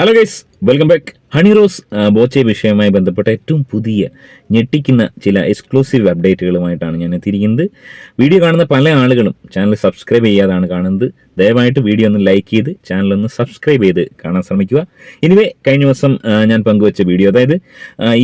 Hello guys welcome back Honey Rose Boche വിഷയവുമായി ബന്ധപ്പെട്ട ഏറ്റവും പുതിയ ഞെട്ടിക്കുന്ന ചില എക്സ്ക്ലൂസീവ് അപ്ഡേറ്റുകളുമായിട്ടാണ് ഞാൻ എത്തിയിരിക്കുന്നത്. വീഡിയോ കാണുന്ന പല ആളുകളും ചാനൽ സബ്സ്ക്രൈബ് ചെയ്യാതാണ് കാണുന്നത്. ദയവായിട്ട് വീഡിയോ ഒന്ന് ലൈക്ക് ചെയ്ത് ചാനൽ ഒന്ന് സബ്സ്ക്രൈബ് ചെയ്ത് കാണാൻ ശ്രമിക്കുക. ഇനിവേ കഴിഞ്ഞ ദിവസം ഞാൻ പങ്കുവച്ച വീഡിയോ അതായത്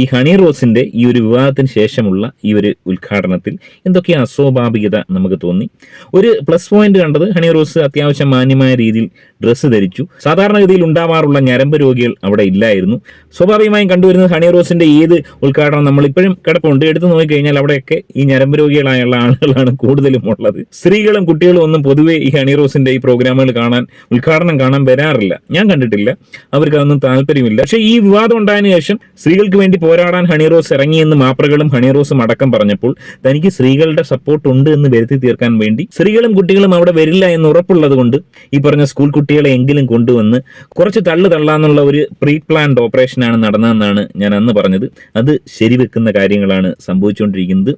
ഈ ഹണി റോസിന്റെ ഈ ഒരു വിവാഹത്തിന് ശേഷമുള്ള ഈ ഒരു ഉദ്ഘാടനത്തിൽ എന്തൊക്കെ അസ്വാഭാവികത നമുക്ക് തോന്നി. ഒരു പ്ലസ് പോയിന്റ് കണ്ടത് ഹണി റോസ് അത്യാവശ്യം മാന്യമായ രീതിയിൽ ഡ്രസ്സ് ധരിച്ചു. സാധാരണഗതിയിൽ ഉണ്ടാവാറുള്ള ഞരമ്പ് രോഗികൾ അവിടെ ഇല്ലായിരുന്നു. സ്വാഭാവികമായും കണ്ടുവരുന്നത് ഹണി റോസിന്റെ ഏത് ഉദ്ഘാടനം നമ്മൾ ഇപ്പോഴും കിടപ്പുണ്ട്. എടുത്തു നോക്കിക്കഴിഞ്ഞാൽ അവിടെയൊക്കെ ഈ ഞരമ്പ് രോഗികളായുള്ള ആളുകളാണ് കൂടുതലും ഉള്ളത്. സ്ത്രീകളും കുട്ടികളും ഒന്നും പൊതുവെ ഈ ഹണി റോസിന്റെ ഈ പ്രോഗ്രാമുകൾ കാണാൻ ഉദ്ഘാടനം കാണാൻ വരാറില്ല. ഞാൻ കണ്ടിട്ടില്ല. അവർക്ക് അതൊന്നും താല്പര്യമില്ല. പക്ഷേ ഈ വിവാദം ഉണ്ടായതിനു ശേഷം സ്ത്രീകൾക്ക് വേണ്ടി പോരാടാൻ ഹണി റോസ് ഇറങ്ങിയെന്ന് മാപ്രകളും ഹണി റോസും അടക്കം പറഞ്ഞപ്പോൾ തനിക്ക് സ്ത്രീകളുടെ സപ്പോർട്ട് ഉണ്ട് എന്ന് വരുത്തി തീർക്കാൻ വേണ്ടി സ്ത്രീകളും കുട്ടികളും അവിടെ വരില്ല എന്ന് ഉറപ്പുള്ളത് കൊണ്ട് ഈ പറഞ്ഞ സ്കൂൾ കുട്ടികളെ എങ്കിലും കൊണ്ടുവന്ന് കുറച്ച് തള്ളു തള്ളാന്നുള്ള ഒരു പ്രീ പ്ലാൻഡ് ഓപ്പറേഷനാണ് നടന്നതെന്നാണ് ഞാൻ അന്ന് പറഞ്ഞത്. അത് ശരിവെക്കുന്ന കാര്യങ്ങളാണ് സംഭവിച്ചുകൊണ്ടിരിക്കുന്നത്.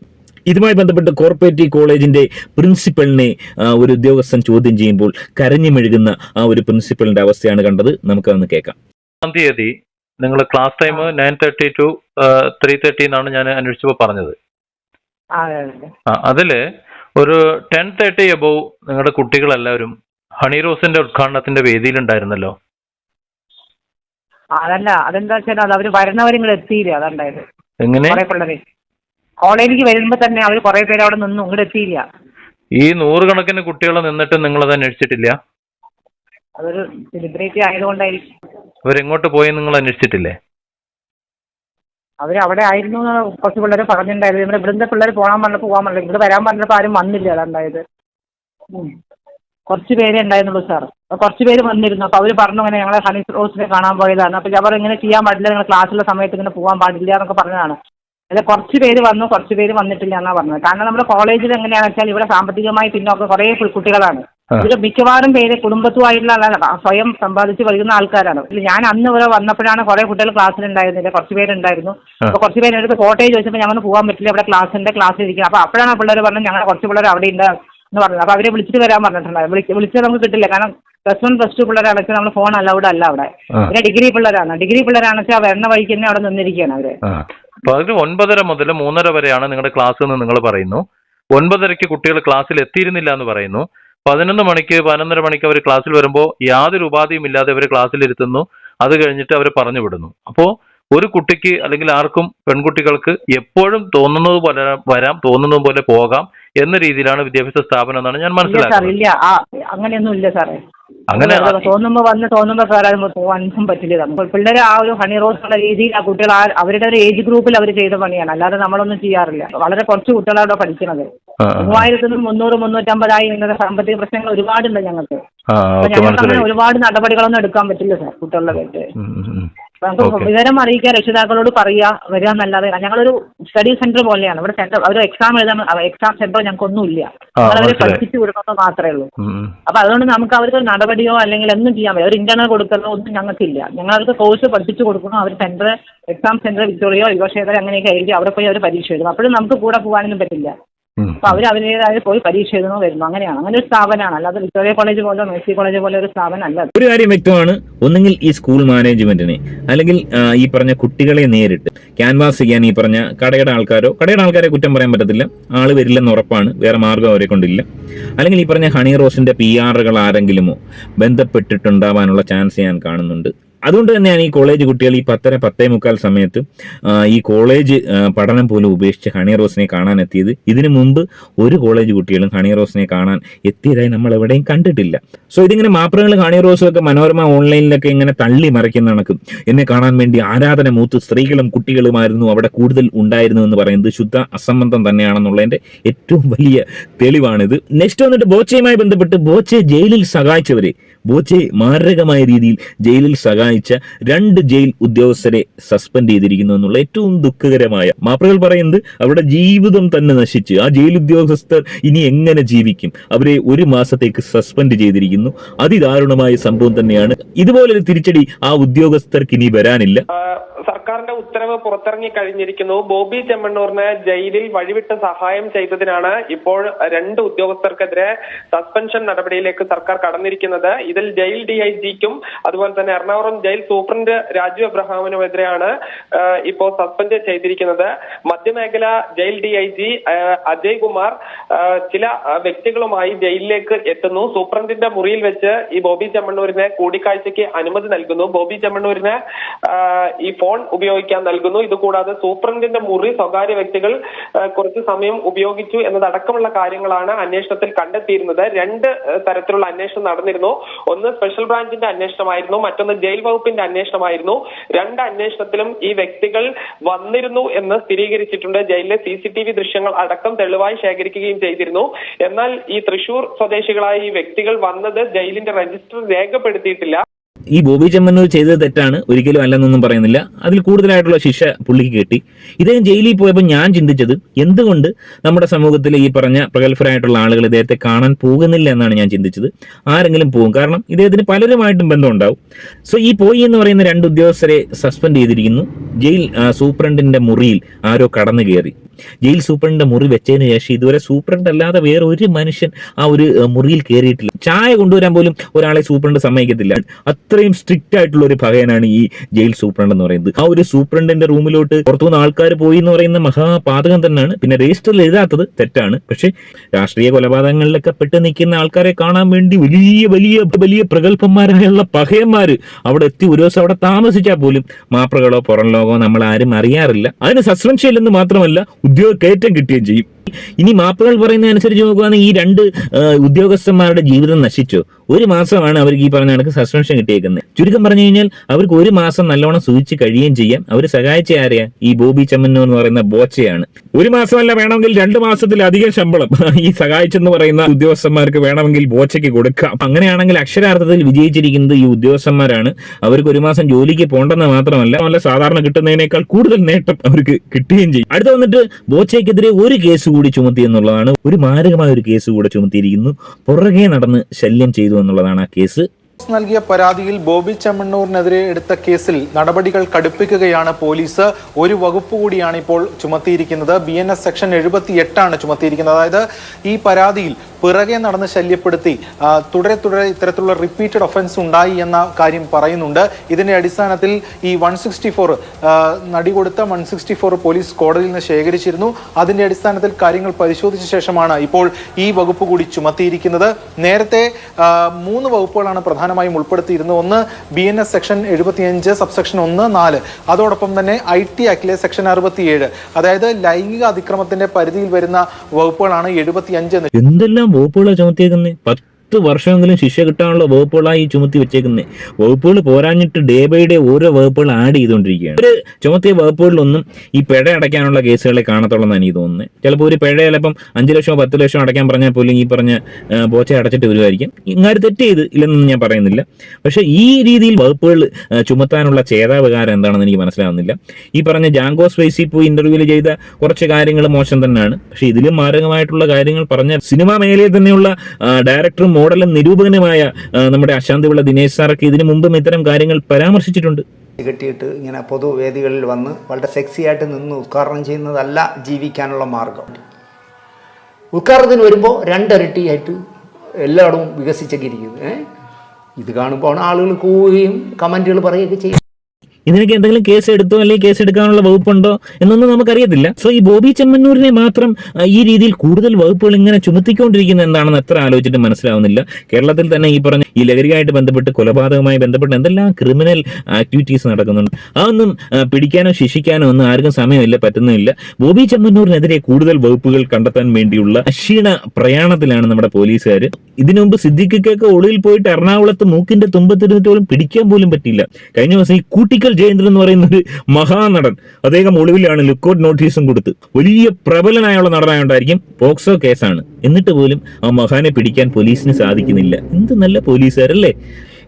ഇതുമായി ബന്ധപ്പെട്ട് കോർപ്പറേറ്റീവ് കോളേജിന്റെ പ്രിൻസിപ്പലിനെ ഒരു ഉദ്യോഗസ്ഥൻ ചോദ്യം ചെയ്യുമ്പോൾ കരഞ്ഞു മെഴുകുന്ന ആ ഒരു പ്രിൻസിപ്പലിന്റെ അവസ്ഥയാണ് കണ്ടത്. നമുക്കതൊന്ന് കേൾക്കാം. ഒന്നാം തീയതി നിങ്ങൾ class time nine thirty to three thirty എന്നാണ് ഞാൻ അന്വേഷിച്ചപ്പോൾ പറഞ്ഞത്. ആ അതിൽ ഒരു ടെൻ തേർട്ടി എബോവ് നിങ്ങളുടെ കുട്ടികളെല്ലാവരും ഹണി റോസിന്റെ ഉദ്ഘാടനത്തിന്റെ വേദിയിലുണ്ടായിരുന്നല്ലോ. അതല്ല അതെന്താ വെച്ചാൽ അത് അവർ വരുന്നവർ ഇങ്ങോട്ട് എത്തിയില്ല അതുണ്ടായത് എങ്ങനെ? കുറെ പിള്ളേര്. കോളേജിലേക്ക് വരുമ്പോ തന്നെ അവർ കുറെ പേര് അവിടെ നിന്നു ഇങ്ങോട്ട് എത്തിയില്ല. ഈ നൂറുകണക്കിന് കുട്ടികൾ നിന്നിട്ട് നിങ്ങൾ അത് അന്വേഷിച്ചിട്ടില്ല? അതൊരു സെലിബ്രിറ്റി ആയതുകൊണ്ടായിരിക്കും. അവരെങ്ങോട്ട് പോയി നിങ്ങൾ അന്വേഷിച്ചിട്ടില്ലേ? അവർ അവിടെ ആയിരുന്നു എന്ന് കുറച്ച് പിള്ളേർ പറഞ്ഞിട്ടുണ്ടായിരുന്നു. ഇവിടെ ഇവിടുത്തെ പിള്ളേർ പോകാൻ പറഞ്ഞപ്പോൾ പോകാൻ പറഞ്ഞില്ല. ഇവിടെ വരാൻ പറഞ്ഞപ്പോൾ ആരും വന്നില്ല അതുണ്ടായത് ഉം. കുറച്ച് പേരേ ഉണ്ടായിരുന്നുള്ളൂ സാർ അപ്പൊ കുറച്ച് പേര് വന്നിരുന്നു. അപ്പോൾ അവർ പറഞ്ഞു ഇങ്ങനെ ഞങ്ങളെ ഹണി റോസിനെ കാണാൻ പോയതാണ്. അപ്പോൾ അവർ ഇങ്ങനെ ചെയ്യാൻ പാടില്ല. നിങ്ങൾ ക്ലാസ്സിലെ സമയത്ത് ഇങ്ങനെ പോകാൻ പാടില്ല എന്നൊക്കെ പറഞ്ഞതാണ്. അല്ല കുറച്ച് പേര് വന്നു. കുറച്ച് പേര് വന്നിട്ടില്ല എന്നാ പറഞ്ഞത്. കാരണം നമ്മുടെ കോളേജിൽ എങ്ങനെയാണെന്ന് വെച്ചാൽ ഇവിടെ സാമ്പത്തികമായി പിന്നോക്കം കുറേ കുട്ടികളാണ്. ഇവർ ഇതിൽ മിക്കവാറും പേര് കുടുംബത്തുമായിട്ടുള്ള ആളാണ്. സ്വയം സമ്പാദിച്ച് വരുന്ന ആൾക്കാരാണ്. ഞാൻ അന്ന് ഇവിടെ വന്നപ്പോഴാണ് കുറെ കുട്ടികൾ ക്ലാസ്സിൽ ഉണ്ടായിരുന്നില്ല. കുറച്ച് പേരുണ്ടായിരുന്നു അപ്പൊ അപ്പോൾ കുറച്ച് പേര് എടുത്ത് കോട്ടയം ചോദിച്ചപ്പോൾ ഞങ്ങൾ പോകാൻ പറ്റില്ല. ഇവിടെ ക്ലാസ് ഉണ്ട് ക്ലാസ്സിൽ ഇരിക്കണം അപ്പോൾ അപ്പോഴാണ് പിള്ളേർ പറഞ്ഞത് ഞങ്ങൾ കുറച്ച് പിള്ളേർ അവിടെ ഉണ്ട്. എന്ന് പറഞ്ഞത്. അപ്പോൾ അവരെ വിളിച്ചിട്ട് വരാൻ പറഞ്ഞിട്ടുണ്ടായിരുന്നു. വിളിച്ച് വിളിച്ചത് നമുക്ക് കിട്ടില്ല. കാരണം പ്ലസ് വൺ പ്ലസ് ടു പിള്ളേരാണെങ്കിൽ നമ്മൾ ഫോൺ അലൗഡ് അല്ല അവിടെ. പിന്നെ ഡിഗ്രി പിള്ളേരാണ്. ഡിഗ്രി പിള്ളേരാണെങ്കിൽ വരുന്ന വഴിക്ക് തന്നെ അവിടെ നിന്നിരിക്കുകയാണ് അവർ. അപ്പൊ അതിൽ ഒൻപതര മുതൽ മൂന്നര വരെയാണ് നിങ്ങളുടെ ക്ലാസ് എന്ന് നിങ്ങൾ പറയുന്നു. ഒൻപതരയ്ക്ക് കുട്ടികൾ ക്ലാസ്സിൽ എത്തിയിരുന്നില്ല എന്ന് പറയുന്നു. പതിനൊന്ന് മണിക്ക് പതിനൊന്നര മണിക്ക് അവർ ക്ലാസ്സിൽ വരുമ്പോൾ യാതൊരു ഉപാധിയും ഇല്ലാതെ അവർ ക്ലാസ്സിൽ ഇരുത്തുന്നു. അത് കഴിഞ്ഞിട്ട് അവർ പറഞ്ഞു വിടുന്നു. അപ്പോൾ ഒരു കുട്ടിക്ക് അല്ലെങ്കിൽ ആർക്കും പെൺകുട്ടികൾക്ക് എപ്പോഴും തോന്നുന്നത് പോലെ വരാം തോന്നുന്നത് പോലെ പോകാം എന്ന രീതിയിലാണ് വിദ്യാഭ്യാസ സ്ഥാപനം എന്നാണ് ഞാൻ മനസ്സിലാക്കുന്നത്. അങ്ങനെയൊന്നും ഇല്ല സാറേ. അങ്ങനെ തോന്നുമ്പോൾ വന്ന് തോന്നുമ്പോൾ കയറാൻ പോകാനൊന്നും പറ്റില്ല. നമുക്ക് പിള്ളേർ ആ ഒരു ഹണി റോസ് ഉള്ള രീതിയിൽ ആ കുട്ടികൾ ആ അവരുടെ ഒരു ഏജ് ഗ്രൂപ്പിൽ അവർ ചെയ്ത പണിയാണ്. അല്ലാതെ നമ്മളൊന്നും ചെയ്യാറില്ല. വളരെ കുറച്ച് കുട്ടികളാണ് അവിടെ പഠിക്കുന്നത് മൂവായിരത്തിനും മുന്നൂറ് മുന്നൂറ്റമ്പതായി ഇങ്ങനെ സാമ്പത്തിക പ്രശ്നങ്ങൾ ഒരുപാടുണ്ട് ഞങ്ങൾക്ക്. ഞങ്ങൾക്ക് അങ്ങനെ ഒരുപാട് നടപടികളൊന്നും എടുക്കാൻ പറ്റില്ല സാർ കുട്ടികളുടെ പേര് വിവരം അറിയിക്കുക രക്ഷിതാക്കളോട് പറയുക വരിക എന്നല്ലാതെ ഞങ്ങളൊരു സ്റ്റഡി സെന്റർ പോലെയാണ്. ഇവിടെ സെന്റർ ഒരു എക്സാം എഴുതാൻ എക്സാം സെന്റർ ഞങ്ങൾക്കൊന്നുമില്ല ആ, അവരെ. പഠിപ്പിച്ചു കൊടുക്കുന്നത് മാത്രമേ ഉള്ളൂ. അപ്പൊ അതുകൊണ്ട് നമുക്ക് അവർക്ക് നടപടിയോ അല്ലെങ്കിൽ ഒന്നും ചെയ്യാൻ പറ്റില്ല. അവർ ഇന്റർണൽ കൊടുക്കുന്നോ ഒന്നും ഞങ്ങൾക്കില്ല. ഞങ്ങൾ അവർക്ക് കോഴ്സ് പഠിപ്പിച്ചു കൊടുക്കണോ. അവർ centre exam centre Victoria Yuvakshetram അങ്ങനെയൊക്കെ ആയിരിക്കും. അവിടെ പോയി അവർ പരീക്ഷ എഴുതും. അപ്പോഴും നമുക്ക് കൂടെ പോകാനൊന്നും പറ്റില്ല. ഉം. അപ്പൊ അവർ അവരുടേതായ പോയി പരീക്ഷ എഴുതണോ വരുന്നു അങ്ങനെയാണ്. അങ്ങനെ ഒരു സ്ഥാപനമാണ്. അല്ലാതെ വിക്ടോറിയ കോളേജ് പോലോ മേഴ്സി കോളേജ് പോലെ ഒരു സ്ഥാപനം അല്ല ഒരു കാര്യം വ്യക്തമാണ്. ഒന്നുകിൽ ഈ സ്കൂൾ മാനേജ്മെന്റിനെ അല്ലെങ്കിൽ ഈ പറഞ്ഞ കുട്ടികളെ നേരിട്ട് ക്യാൻവാസ് ചെയ്യാൻ ഈ പറഞ്ഞ കടയുടെ ആൾക്കാരോ കടയുടെ ആൾക്കാരെ കുറ്റം പറയാൻ പറ്റത്തില്ല. ആൾ വരില്ലെന്ന് ഉറപ്പാണ്. വേറെ മാർഗം അവരെ കൊണ്ടില്ല. അല്ലെങ്കിൽ ഈ പറഞ്ഞ ഹണി റോസിന്റെ പി ആറുകൾ ആരെങ്കിലുമോ ബന്ധപ്പെട്ടിട്ടുണ്ടാവാനുള്ള ചാൻസ് ഞാൻ കാണുന്നുണ്ട്. അതുകൊണ്ട് തന്നെയാണ് ഈ കോളേജ് കുട്ടികൾ ഈ പത്തര പത്തേ മുക്കാൽ സമയത്ത് ഈ കോളേജ് പഠനം പോലും ഉപേക്ഷിച്ച് ഹണി റോസിനെ കാണാൻ എത്തിയത് ഇതിനു മുമ്പ് ഒരു കോളേജ് കുട്ടികളും ഹണി റോസിനെ കാണാൻ എത്തിയതായി നമ്മൾ എവിടെയും കണ്ടിട്ടില്ല. സോ ഇതിങ്ങനെ മാപ്രകൾ ഹണി റോസും മനോരമ ഓൺലൈനിലൊക്കെ ഇങ്ങനെ തള്ളി മറിക്കുന്ന കണക്ക്. എന്നെ കാണാൻ വേണ്ടി ആരാധന മൂത്ത് സ്ത്രീകളും കുട്ടികളുമായിരുന്നു അവിടെ കൂടുതൽ ഉണ്ടായിരുന്നു എന്ന് പറയുന്നത് ശുദ്ധ അസംബന്ധം തന്നെയാണെന്നുള്ളതിന്റെ ഏറ്റവും വലിയ തെളിവാണിത്. നെക്സ്റ്റ് വന്നിട്ട് ബോച്ചയുമായി ബന്ധപ്പെട്ട് ബോച്ചെ ജയിലിൽ സഹായിച്ചവരെ ബോച്ചെ മാരകമായ രീതിയിൽ ജയിലിൽ സഹായിച്ച രണ്ട് ജയിൽ ഉദ്യോഗസ്ഥരെ സസ്പെൻഡ് ചെയ്തിരിക്കുന്നു എന്നുള്ള ഏറ്റവും ദുഃഖകരമായ മാപ്രകൾ പറയുന്നത് അവരുടെ ജീവിതം തന്നെ നശിച്ച്. ആ ജയിൽ ഉദ്യോഗസ്ഥർ ഇനി എങ്ങനെ ജീവിക്കും? അവരെ ഒരു മാസത്തേക്ക് സസ്പെൻഡ് ചെയ്തിരിക്കുന്നു. അതിദാരുണമായ സംഭവം തന്നെയാണ്. ഇതുപോലൊരു തിരിച്ചടി ആ ഉദ്യോഗസ്ഥർക്ക് ഇനി വരാനില്ല. സർക്കാരിന്റെ ഉത്തരവ് പുറത്തിറങ്ങി കഴിഞ്ഞിരിക്കുന്നു. ബോബി ചെമ്മണ്ണൂറിന് ജയിലിൽ വഴിവിട്ട് സഹായം ചെയ്തതിനാണ് ഇപ്പോൾ രണ്ട് ഉദ്യോഗസ്ഥർക്കെതിരെ സസ്പെൻഷൻ നടപടിയിലേക്ക് സർക്കാർ കടന്നിരിക്കുന്നത്. ഇതിൽ ജയിൽ ഡി ഐ ജിക്കും അതുപോലെ തന്നെ എറണാകുളം ജയിൽ സൂപ്രണ്ട് രാജു എബ്രഹാമിനുമെതിരെയാണ് ഇപ്പോൾ സസ്പെൻഡ് ചെയ്തിരിക്കുന്നത്. മധ്യമേഖല ജയിൽ ഡിഐജി അജയ് കുമാർ ചില വ്യക്തികളുമായി ജയിലിലേക്ക് എത്തുന്നു. സൂപ്രണ്ടിന്റെ മുറിയിൽ വെച്ച് ഈ ബോബി ചെമ്മണ്ണൂരിനെ കൂടിക്കാഴ്ചയ്ക്ക് അനുമതി നൽകുന്നു. ബോബി ചെമ്മണ്ണൂരിനെ ഈ ഫോൺ ഉപയോഗിക്കാൻ നൽകുന്നു. ഇതുകൂടാതെ സൂപ്രണ്ടിന്റെ മുറി സ്വകാര്യ വ്യക്തികൾ കുറച്ച് സമയം ഉപയോഗിച്ചു എന്നതടക്കമുള്ള കാര്യങ്ങളാണ് അന്വേഷണത്തിൽ കണ്ടെത്തിയിരുന്നത്. രണ്ട് തരത്തിലുള്ള അന്വേഷണം നടന്നിരുന്നു. ഒന്ന് സ്പെഷ്യൽ ബ്രാഞ്ചിന്റെ അന്വേഷണമായിരുന്നു. മറ്റൊന്ന് ജയിൽ വകുപ്പിന്റെ അന്വേഷണമായിരുന്നു. രണ്ട് അന്വേഷണത്തിലും ഈ വ്യക്തികൾ വന്നിരുന്നു എന്ന് സ്ഥിരീകരിച്ചിട്ടുണ്ട്. ജയിലിലെ സി സി ടി വി ദൃശ്യങ്ങൾ അടക്കം തെളിവായി ശേഖരിക്കുകയും ചെയ്തിരുന്നു. എന്നാൽ ഈ തൃശൂർ സ്വദേശികളായ ഈ വ്യക്തികൾ വന്നത് ജയിലിന്റെ രജിസ്റ്റർ രേഖപ്പെടുത്തിയിട്ടില്ല. ഈ ബോബി ചെമ്മന്നൂർ ചെയ്തത് തെറ്റാണ് ഒരിക്കലും അല്ലെന്നൊന്നും പറയുന്നില്ല. അതിൽ കൂടുതലായിട്ടുള്ള ശിക്ഷ പുള്ളിക്ക് കിട്ടി. ഇദ്ദേഹം ജയിലിൽ പോയപ്പോൾ ഞാൻ ചിന്തിച്ചത് എന്തുകൊണ്ട് നമ്മുടെ സമൂഹത്തിൽ ഈ പറഞ്ഞ പ്രഗത്ഭരായിട്ടുള്ള ആളുകൾ ഇദ്ദേഹത്തെ കാണാൻ പോകുന്നില്ല എന്നാണ് ഞാൻ ചിന്തിച്ചത്. ആരെങ്കിലും പോകും. കാരണം ഇദ്ദേഹത്തിന് പലരുമായിട്ടും ബന്ധമുണ്ടാവും. സോ ഈ പോയി എന്ന് പറയുന്ന രണ്ട് ഉദ്യോഗസ്ഥരെ സസ്പെൻഡ് ചെയ്തിരിക്കുന്നു. ജയിൽ സൂപ്രണ്ടിന്റെ മുറിയിൽ ആരോ കടന്നു കയറി. ജയിൽ സൂപ്രണ്ടിന്റെ മുറി വെച്ചതിന് ശേഷം ഇതുവരെ സൂപ്രണ്ട് അല്ലാതെ വേറെ ഒരു മനുഷ്യൻ ആ ഒരു മുറിയിൽ കയറിയിട്ടില്ല ചായ കൊണ്ടുവരാൻ പോലും ഒരാളെ സൂപ്രണ്ട് സമ്മതിക്കത്തില്ല. അത്രയും സ്ട്രിക്റ്റ് ആയിട്ടുള്ള ഒരു ഭയനാണ് ഈ ജയിൽ സൂപ്രണ്ട് എന്ന് പറയുന്നത്. ആ ഒരു സൂപ്രണ്ടിന്റെ റൂമിലോട്ട് പുറത്തുനിന്ന് ആൾക്കാർ പോയി എന്ന് പറയുന്ന മഹാപാതകം തന്നെയാണ്. പിന്നെ രജിസ്റ്ററിൽ എഴുതാത്തത് തെറ്റാണ്. പക്ഷെ രാഷ്ട്രീയ കൊലപാതകങ്ങളിലൊക്കെ പെട്ട് നിൽക്കുന്ന ആൾക്കാരെ കാണാൻ വേണ്ടി വലിയ വലിയ വലിയ പ്രഗത്ഭന്മാരായുള്ള പഹയന്മാർ അവിടെ എത്തി ഒരു ദിവസം അവിടെ താമസിച്ചാൽ പോലും മാപ്രകളോ പുറം ലോകമോ നമ്മൾ ആരും അറിയാറില്ല. അതിന് സസ്പെൻഷൻ ഇല്ലെന്ന് മാത്രമല്ല ഉദ്യോഗ കയറ്റം കിട്ടുകയും ചെയ്യും. ഇനി മാപ്പുകൾ പറയുന്നതനുസരിച്ച് നോക്കുകയാണെങ്കിൽ ഈ രണ്ട് ഉദ്യോഗസ്ഥന്മാരുടെ ജീവിതം നശിച്ചു. ഒരു മാസമാണ് അവർക്ക് ഈ പറഞ്ഞ കണക്ക് സസ്പെൻഷൻ കിട്ടിയേക്കുന്നത്. ചുരുക്കം പറഞ്ഞു കഴിഞ്ഞാൽ അവർക്ക് ഒരു മാസം നല്ലോണം സൂചിച്ച് കഴിയുകയും ചെയ്യാം. അവർ സഹായിച്ച ആരെയാ? ഈ ബോബി ചമ്മന്നോ എന്ന് പറയുന്ന ബോച്ചയാണ്. ഒരു മാസമല്ല വേണമെങ്കിൽ രണ്ട് മാസത്തിലധികം ശമ്പളം ഈ സഹായിച്ചെന്ന് പറയുന്ന ഉദ്യോഗസ്ഥന്മാർക്ക് വേണമെങ്കിൽ ബോച്ചയ്ക്ക് കൊടുക്കാം. അങ്ങനെയാണെങ്കിൽ അക്ഷരാർത്ഥത്തിൽ വിജയിച്ചിരിക്കുന്നത് ഈ ഉദ്യോഗസ്ഥന്മാരാണ്. അവർക്ക് ഒരു മാസം ജോലിക്ക് പോകണ്ടെന്ന് മാത്രമല്ല നല്ല സാധാരണ കിട്ടുന്നതിനേക്കാൾ കൂടുതൽ നേട്ടം അവർക്ക് കിട്ടുകയും ചെയ്യും. അടുത്ത വന്നിട്ട് ബോച്ചയ്ക്കെതിരെ ഒരു കേസ് കൂടി ചുമത്തി എന്നുള്ളതാണ്. ഒരു മാരകമായ ഒരു കേസ് കൂടെ ചുമത്തിയിരിക്കുന്നു. പുറകെ നടന്ന് ശല്യം ചെയ്തു എന്നുള്ളതാണ് ആ കേസ്. നൽകിയ പരാതിയിൽ ബോബി ചെമ്മണ്ണൂരിനെതിരെ എടുത്ത കേസിൽ നടപടികൾ കടുപ്പിക്കുകയാണ് പോലീസ്. ഒരു വകുപ്പ് കൂടിയാണ് ഇപ്പോൾ ചുമത്തിയിരിക്കുന്നത്. ബി എൻ എസ് സെക്ഷൻ എഴുപത്തി എട്ടാണ് ചുമത്തിയിരിക്കുന്നത്. അതായത് ഈ പരാതിയിൽ പിറകെ നടന്ന് ശല്യപ്പെടുത്തി തുടരെ തുടരെ ഇത്തരത്തിലുള്ള റിപ്പീറ്റഡ് ഒഫൻസ് ഉണ്ടായി എന്ന കാര്യം പറയുന്നുണ്ട്. ഇതിന്റെ അടിസ്ഥാനത്തിൽ ഈ വൺ സിക്സ്റ്റി ഫോർ നടി കൊടുത്ത വൺ സിക്സ്റ്റി ഫോർ പോലീസ് കോടതിയിൽ നിന്ന് ശേഖരിച്ചിരുന്നു. അതിന്റെ അടിസ്ഥാനത്തിൽ കാര്യങ്ങൾ പരിശോധിച്ച ശേഷമാണ് ഇപ്പോൾ ഈ വകുപ്പ് കൂടി ചുമത്തിയിരിക്കുന്നത്. നേരത്തെ മൂന്ന് വകുപ്പുകളാണ് പ്രധാനമായും ഉൾപ്പെടുത്തിയിരുന്നത്. ഒന്ന് ബി എൻ എസ് സെക്ഷൻ എഴുപത്തിയഞ്ച് സബ്സെക്ഷൻ ഒന്ന് നാല്. അതോടൊപ്പം തന്നെ ഐ ടി ആക്ടിലെ സെക്ഷൻ അറുപത്തിയേഴ്. അതായത് ലൈംഗിക അതിക്രമത്തിന്റെ പരിധിയിൽ വരുന്ന വകുപ്പുകളാണ് എഴുപത്തിയഞ്ച് എന്തെല്ലാം വകുപ്പുകളാണ് ചുമത്തിയേക്കുന്നത് പത്ത് വർഷമെങ്കിലും ശിക്ഷ കിട്ടാനുള്ള വകുപ്പുകളായി ചുമത്തി വെച്ചേക്കുന്നത് വകുപ്പുകൾ പോരാഞ്ഞിട്ട് ഡേ ബൈ ഡേ ഓരോ വകുപ്പുകൾ ആഡ് ചെയ്തുകൊണ്ടിരിക്കുകയാണ്. ഒരു ചുമത്തിയ വകുപ്പുകളിലൊന്നും ഈ പിഴ അടയ്ക്കാനുള്ള കേസുകളെ കാണത്തുള്ളൂ എന്നാണ് എനിക്ക് തോന്നുന്നത്. ചിലപ്പോൾ ഒരു പിഴ ചിലപ്പം അഞ്ച് ലക്ഷമോ പത്ത് ലക്ഷമോ അടയ്ക്കാൻ പറഞ്ഞാൽ പോലും ഈ പറഞ്ഞ പോച്ച അടച്ചിട്ട് വരുമായിരിക്കും. ഇങ്ങാര് തെറ്റ് ചെയ്ത് ഇല്ലെന്നൊന്നും ഞാൻ പറയുന്നില്ല. പക്ഷേ ഈ രീതിയിൽ വകുപ്പുകൾ ചുമത്താനുള്ള ചേതാവികാരം എന്താണെന്ന് എനിക്ക് മനസ്സിലാവുന്നില്ല. ഈ പറഞ്ഞ ജാങ്കോസ് വൈസി പോയി ഇന്റർവ്യൂവിൽ ചെയ്ത കുറച്ച് കാര്യങ്ങൾ മോശം തന്നെയാണ്. പക്ഷേ ഇതിലും മാരകമായിട്ടുള്ള കാര്യങ്ങൾ പറഞ്ഞ സിനിമാ മേഖലയിൽ തന്നെയുള്ള ഡയറക്ടറും മോഡലും നിരൂപകനുമായ നമ്മുടെ അശാന്തിയുള്ള ദിനേശ് സാറൊക്കെ ഇതിനു മുമ്പും ഇത്തരം കാര്യങ്ങൾ പരാമർശിച്ചിട്ടുണ്ട്. കെട്ടിയിട്ട് ഇങ്ങനെ പൊതുവേദികളിൽ വന്ന് വളരെ സെക്സി ആയിട്ട് നിന്ന് ഉദ്ഘാടനം ചെയ്യുന്നതല്ല ജീവിക്കാനുള്ള മാർഗം. ഉദ്ഘാടനത്തിന് വരുമ്പോൾ രണ്ടരട്ടിയായിട്ട് എല്ലായിടവും വികസിച്ചൊക്കെ ഇരിക്കുന്നത് ഇത് കാണുമ്പോൾ ആളുകൾ കൂവുകയും കമന്റുകൾ പറയുകയൊക്കെ ചെയ്യും ഇതിനൊക്കെ എന്തെങ്കിലും കേസ് എടുത്തോ അല്ലെങ്കിൽ കേസ് എടുക്കാനുള്ള വകുപ്പുണ്ടോ എന്നൊന്നും നമുക്കറിയത്തില്ല. സോ ഈ ബോബി ചെമ്മന്നൂരിനെ മാത്രം ഈ രീതിയിൽ കൂടുതൽ വകുപ്പുകൾ ഇങ്ങനെ ചുമത്തിക്കൊണ്ടിരിക്കുന്ന എന്താണെന്ന് എത്ര ആലോചിച്ചിട്ട് മനസ്സിലാവുന്നില്ല. കേരളത്തിൽ തന്നെ ഈ പറഞ്ഞ ഈ ലഹരിയായിട്ട് ബന്ധപ്പെട്ട് കൊലപാതകമായി ബന്ധപ്പെട്ട് എന്തെല്ലാം ക്രിമിനൽ ആക്ടിവിറ്റീസ് നടക്കുന്നുണ്ട്. അതൊന്നും പിടിക്കാനോ ശിക്ഷിക്കാനോ ഒന്നും ആർക്കും സമയമില്ല പറ്റുന്നില്ല ബോബി ചെമ്മന്നൂരിനെതിരെ കൂടുതൽ വകുപ്പുകൾ കണ്ടെത്താൻ വേണ്ടിയുള്ള ക്ഷീണ പ്രയാണത്തിലാണ് നമ്മുടെ പോലീസുകാർ ഇതിനു മുമ്പ് സിദ്ദിഖിക്കൊക്കെ ഒളിയിൽ പോയിട്ട് എറണാകുളത്ത് മൂക്കിന്റെ തുമ്പത്തിരുന്നിട്ട് പോലും പിടിക്കാൻ പോലും പറ്റിയില്ല. കഴിഞ്ഞ ദിവസം ഈ കൂട്ടിക്കൽ ജയേന്ദ്രൻ എന്ന് പറയുന്ന ഒരു മഹാനടൻ. അദ്ദേഹം ഒളിവിലാണ് ലുക്കൌട്ട് നോട്ടീസും കൊടുത്ത്. വലിയ പ്രബലനായുള്ള നടനായോണ്ടായിരിക്കും പോക്സോ കേസാണ്. എന്നിട്ട് പോലും ആ മഹാനെ പിടിക്കാൻ പോലീസിന് സാധിക്കുന്നില്ല. എന്ത് നല്ല പോലീസുകാരല്ലേ?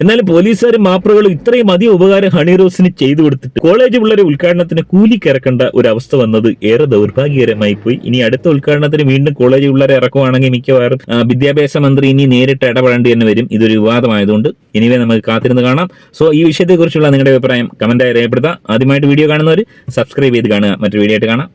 എന്നാൽ പോലീസുകാരും മാപ്പറുകൾ ഇത്രയും അധികം ഉപകാരം ഹണി റോസിന് ചെയ്തു കൊടുത്തിട്ട് കോളേജ് പിള്ളേരെ ഉദ്ഘാടനത്തിന് കൂലിക്കിറക്കേണ്ട ഒരു അവസ്ഥ വന്നത് ഏറെ ദൗർഭാഗ്യകരമായി പോയി. ഇനി അടുത്ത ഉദ്ഘാടനത്തിന് വീണ്ടും കോളേജ് പിള്ളേരെ ഇറക്കുവാണെങ്കിൽ മിക്കവാറും വിദ്യാഭ്യാസ മന്ത്രി ഇനി നേരിട്ട് ഇടപെടേണ്ടി തന്നെ വരും. ഇതൊരു വിവാദമായതുകൊണ്ട് ഇനിവേ നമുക്ക് കാത്തിരുന്ന് കാണാം. സോ ഈ വിഷയത്തെക്കുറിച്ചുള്ള നിങ്ങളുടെ അഭിപ്രായം കമന്റായി രേഖപ്പെടുത്താം ആദ്യമായിട്ട് വീഡിയോ കാണുന്നവർ സബ്സ്ക്രൈബ് ചെയ്ത് കാണുക. മറ്റൊരു വീഡിയോ ആയിട്ട് കാണാം.